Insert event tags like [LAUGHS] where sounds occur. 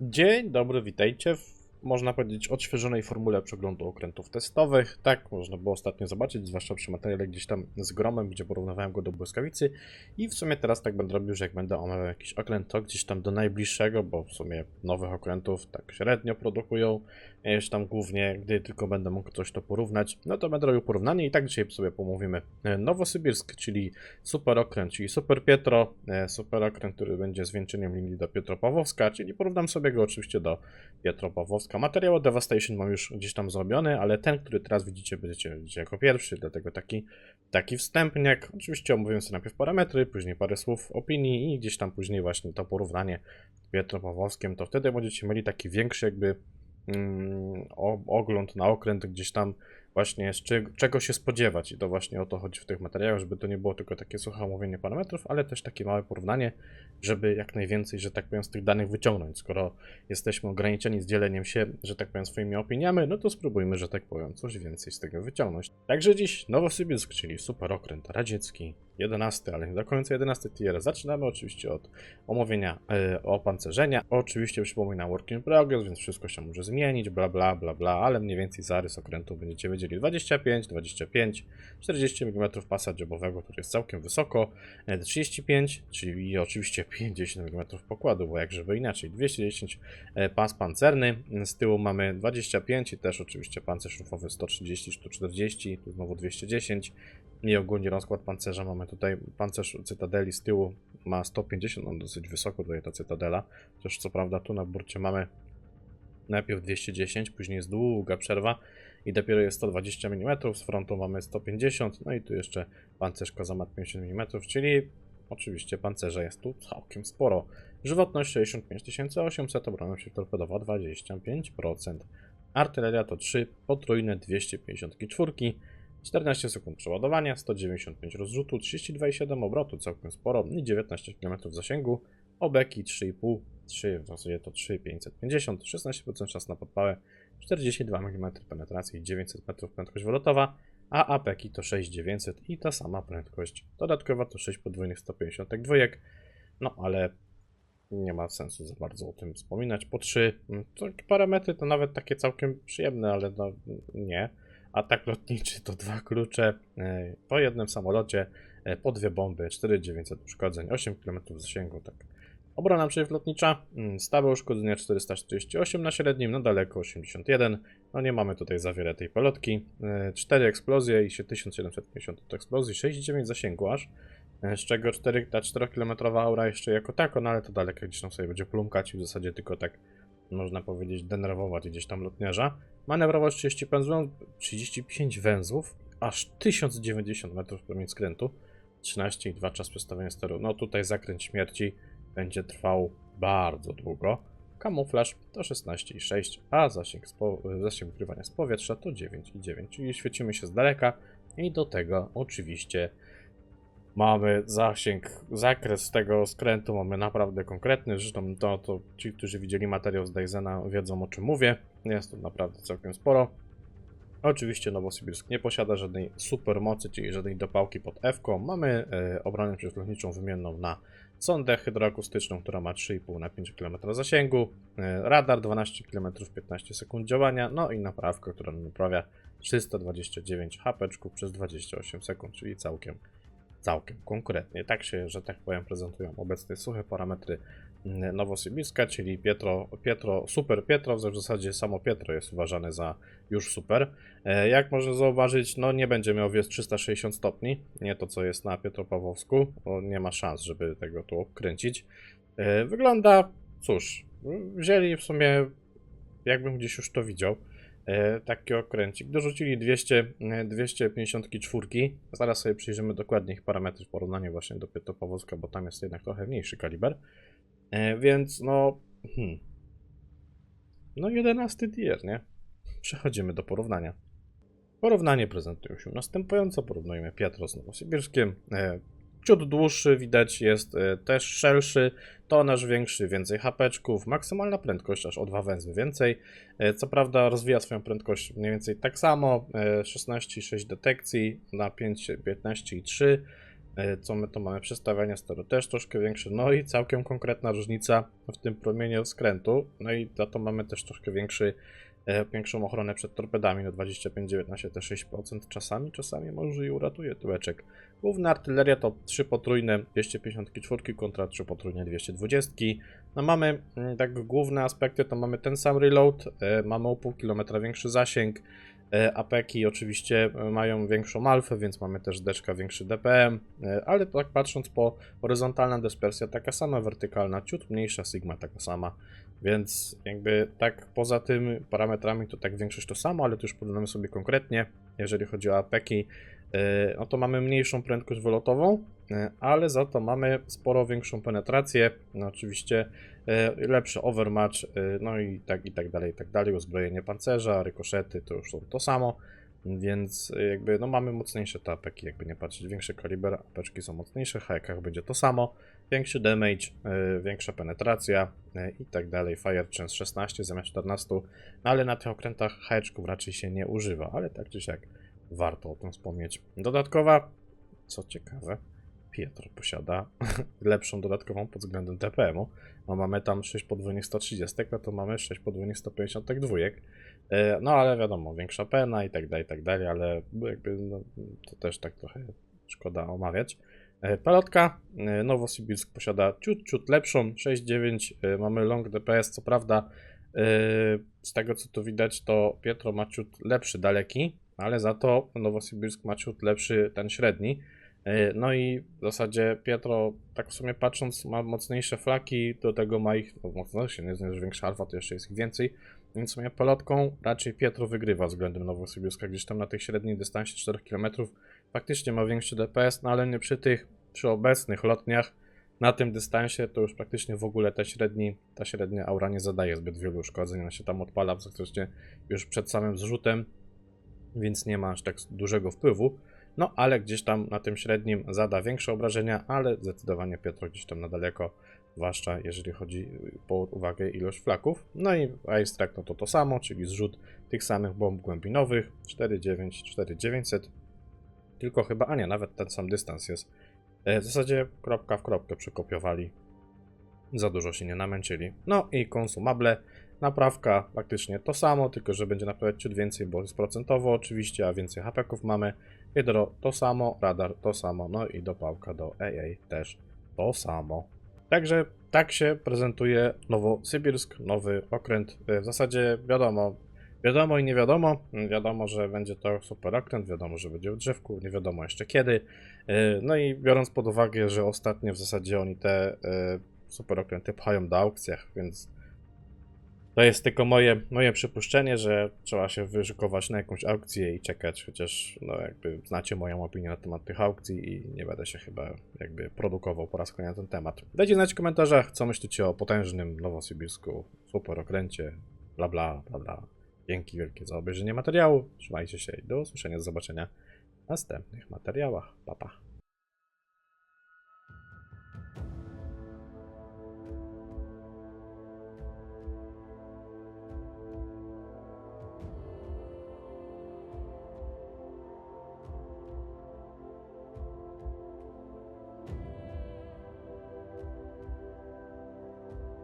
Dzień dobry, witajcie w, można powiedzieć, odświeżonej formule przeglądu okrętów testowych. Tak, można było ostatnio zobaczyć, zwłaszcza przy materiale gdzieś tam z gromem, gdzie porównywałem go do błyskawicy. I w sumie teraz tak będę robił, że jak będę omawiał jakiś okręt, to gdzieś tam do najbliższego, bo w sumie nowych okrętów tak średnio produkują. Już tam głównie, gdy tylko będę mógł coś to porównać, no to będę robił porównanie i tak dzisiaj sobie pomówimy. E, Nowosybirsk, czyli super okręt, czyli super Pietro, e, super okręt, który będzie zwieńczeniem linii do Pietropawłowska, czyli porównam sobie go oczywiście do Pietropawłowska. Materiał o Devastation mam już gdzieś tam zrobiony, ale ten, który teraz widzicie, będziecie widzieć jako pierwszy, dlatego taki, taki wstępniak. Oczywiście omówię sobie najpierw parametry, później parę słów opinii i gdzieś tam później właśnie to porównanie z Pietropawłowskiem, to wtedy będziecie mieli taki większy jakby mm, ogląd na okręt gdzieś tam właśnie z cze- czego się spodziewać i to właśnie o to chodzi w tych materiałach, żeby to nie było tylko takie suche omówienie parametrów, ale też takie małe porównanie, żeby jak najwięcej, że tak powiem, z tych danych wyciągnąć. Skoro jesteśmy ograniczeni z dzieleniem się, że tak powiem, swoimi opiniami, no to spróbujmy, że tak powiem, coś więcej z tego wyciągnąć. Także dziś Nowosybirsk, czyli super okręt radziecki, 11, ale nie do końca 11 tier. Zaczynamy oczywiście od omówienia e, opancerzenia. Oczywiście przypominam work in progress, więc wszystko się może zmienić, bla bla bla bla, ale mniej więcej zarys okrętu będziecie wiedzieli 25, 25, 40 mm pasa dziobowego, który jest całkiem wysoko, e, 35, czyli oczywiście 50 mm pokładu, bo jak żeby inaczej, 210 e, pas pancerny, z tyłu mamy 25 i też oczywiście pancerz rufowy 130, 140, tu znowu 210 i ogólnie rozkład pancerza mamy tutaj, pancerz Cytadeli z tyłu ma 150, on dosyć wysoko tutaj ta Cytadela, chociaż co prawda tu na burcie mamy najpierw 210, później jest długa przerwa i dopiero jest 120 mm, z frontu mamy 150, no i tu jeszcze pancerz Kazamat 50 mm, czyli oczywiście pancerza jest tu całkiem sporo. Żywotność 65 800, obrona przeciwtorpedowa 25%. Artyleria to 3 potrójne 254, 14 sekund przeładowania, 195 rozrzutu, 32,7 obrotu, całkiem sporo i 19 km zasięgu. Obeki 3,5, 3 w zasadzie to 3,550, 16% czas na podpałę, 42 mm penetracji, 900 metrów prędkość wylotowa, a apeki to 6900 i ta sama prędkość. Dodatkowa to 6 podwójnych 150 dwójek, no ale nie ma sensu za bardzo o tym wspominać. Po 3 to parametry to nawet takie całkiem przyjemne, ale no nie. Atak lotniczy to dwa klucze e, po jednym samolocie, e, po dwie bomby, 4900 uszkodzeń, 8 km zasięgu, tak. Obrona przeciwlotnicza, mm, stałe uszkodzenia 448 na średnim, na daleko 81. No nie mamy tutaj za wiele tej pelotki. 4 eksplozje i się 1750 od eksplozji, 69 zasięgu aż. e, Z czego 4, ta 4 km aura jeszcze jako tako, no ale to daleko gdzieś tam sobie będzie plumkać i w zasadzie tylko tak można powiedzieć denerwować gdzieś tam lotniarza. Manewrowość 30 węzłów, 35 węzłów, aż 1090 metrów promień skrętu, 13,2 czas przestawienia steru. No tutaj zakręt śmierci będzie trwał bardzo długo. Kamuflaż to 16,6, a zasięg, zasięg ukrywania z powietrza to 9,9, czyli świecimy się z daleka i do tego oczywiście mamy zasięg, zakres tego skrętu mamy naprawdę konkretny, zresztą to, to ci, którzy widzieli materiał z Dysena wiedzą o czym mówię, jest to naprawdę całkiem sporo. Oczywiście Nowosybirsk nie posiada żadnej supermocy, czyli żadnej dopałki pod F. -ką. Mamy e, obronę przeciwlotniczą wymienną na sondę hydroakustyczną, która ma 3,5 na 5 km zasięgu, e, radar 12 km 15 sekund działania, no i naprawkę, która naprawia 329 HP przez 28 sekund, czyli całkiem całkiem konkretnie. Tak się, że tak powiem, prezentują obecne suche parametry mm, Nowosybirska, czyli Pietro, Pietro, Super Pietro, w zasadzie samo Pietro jest uważane za już super. E, Jak można zauważyć, no nie będzie miał wiec 360 stopni, nie to co jest na Pietropawłowsku, nie ma szans, żeby tego tu obkręcić. E, Wygląda, cóż, wzięli w sumie, jakbym gdzieś już to widział, taki okręcik. Dorzucili 200, e, 254. Zaraz sobie przyjrzymy dokładnie ich parametry w porównaniu właśnie do Pietropawłowska, bo tam jest jednak trochę mniejszy kaliber. E, więc no... Hmm. No 11 tier, nie? Przechodzimy do porównania. Porównanie prezentują się następująco. Porównujemy Pietro z Nowosybirskiem. E, Ciut dłuższy, widać jest e, też szerszy, tonaż większy, więcej hapeczków, maksymalna prędkość aż o dwa węzły więcej. E, Co prawda rozwija swoją prędkość mniej więcej tak samo, e, 16,6 detekcji na 5, 15,3. E, Co my tu mamy? Przestawianie steru też troszkę większe, no i całkiem konkretna różnica w tym promieniu skrętu. No i za to mamy też troszkę większy, e, większą ochronę przed torpedami, no 25-19 te 6% czasami, czasami może i uratuje tyłeczek. Główna artyleria to 3 potrójne 254 kontra 3 potrójne 220. No mamy mm, tak główne aspekty, to mamy ten sam reload, e, mamy o pół kilometra większy zasięg, E, Apeki oczywiście e, mają większą alfę, więc mamy też deczka większy DPM, e, ale tak patrząc po horyzontalna dyspersja taka sama, wertykalna ciut mniejsza, Sigma taka sama, więc jakby tak poza tymi parametrami to tak większość to samo, ale tu już porównamy sobie konkretnie, jeżeli chodzi o Apeki, e, no to mamy mniejszą prędkość wylotową, e, ale za to mamy sporo większą penetrację, no oczywiście e, lepszy overmatch, e, no i tak i tak dalej, i tak dalej, uzbrojenie pancerza, rykoszety to już są to samo, więc e, jakby no mamy mocniejsze te apeki, jakby nie patrzeć, większy kaliber, apeczki są mocniejsze, hajkach będzie to samo, większy damage, e, większa penetracja e, i tak dalej, fire chance 16 zamiast 14, no ale na tych okrętach hajeczków raczej się nie używa, ale tak czy siak warto o tym wspomnieć. Dodatkowa, co ciekawe, Pietro posiada [LAUGHS] lepszą dodatkową pod względem TPM-u. No mamy tam 6 podwójnych 130, a to mamy 6 podwójnych 152. E, No ale wiadomo, większa pena i tak dalej, i tak dalej, ale jakby no, to też tak trochę szkoda omawiać. E, Pelotka e, Nowosibirsk posiada ciut, ciut lepszą 6.9, e, mamy long DPS, co prawda z tego co tu widać to Pietro ma ciut lepszy daleki, ale za to Nowosibirsk ma ciut lepszy ten średni. E, No i w zasadzie Pietro, tak w sumie patrząc, ma mocniejsze flaki, do tego ma ich, no mocniejsze, nie jest większa alfa, to jeszcze jest ich więcej, więc w sumie pelotką raczej Pietro wygrywa względem Nowosybirska, gdzieś tam na tych średnich dystansie 4 km faktycznie ma większy DPS, no ale nie przy tych, przy obecnych lotniach na tym dystansie to już praktycznie w ogóle ta, średni, ta średnia aura nie zadaje zbyt wielu uszkodzeń, ona się tam odpala praktycznie już przed samym zrzutem, więc nie ma aż tak dużego wpływu. No, ale gdzieś tam na tym średnim zada większe obrażenia, ale zdecydowanie Pietro gdzieś tam na daleko, zwłaszcza jeżeli chodzi po uwagę ilość flaków. No i Ice Track no to to samo, czyli zrzut tych samych bomb głębinowych 4,9, 4,900. Tylko chyba, a nie, nawet ten sam dystans jest. E, W zasadzie kropka w kropkę przekopiowali. Za dużo się nie namęczyli. No i konsumable. Naprawka praktycznie to samo, tylko że będzie naprawiać ciut więcej, bo jest procentowo oczywiście, a więcej hapeków mamy. Hydro to samo, radar to samo, no i dopałka do AA też to samo. Także tak się prezentuje Nowosybirsk, nowy okręt. E, W zasadzie wiadomo, wiadomo i nie wiadomo. Wiadomo, że będzie to super okręt, wiadomo, że będzie w drzewku, nie wiadomo jeszcze kiedy. E, No i biorąc pod uwagę, że ostatnio w zasadzie oni te e, super okręty pchają do aukcjach, więc to jest tylko moje, moje przypuszczenie, że trzeba się wyszykować na jakąś aukcję i czekać, chociaż no jakby znacie moją opinię na temat tych aukcji i nie będę się chyba jakby produkował po raz kolejny na ten temat. Dajcie znać w komentarzach, co myślicie o potężnym Nowosybirsku, super okręcie, bla bla bla bla. Dzięki wielkie za obejrzenie materiału, trzymajcie się i do usłyszenia, do zobaczenia w następnych materiałach. Pa pa.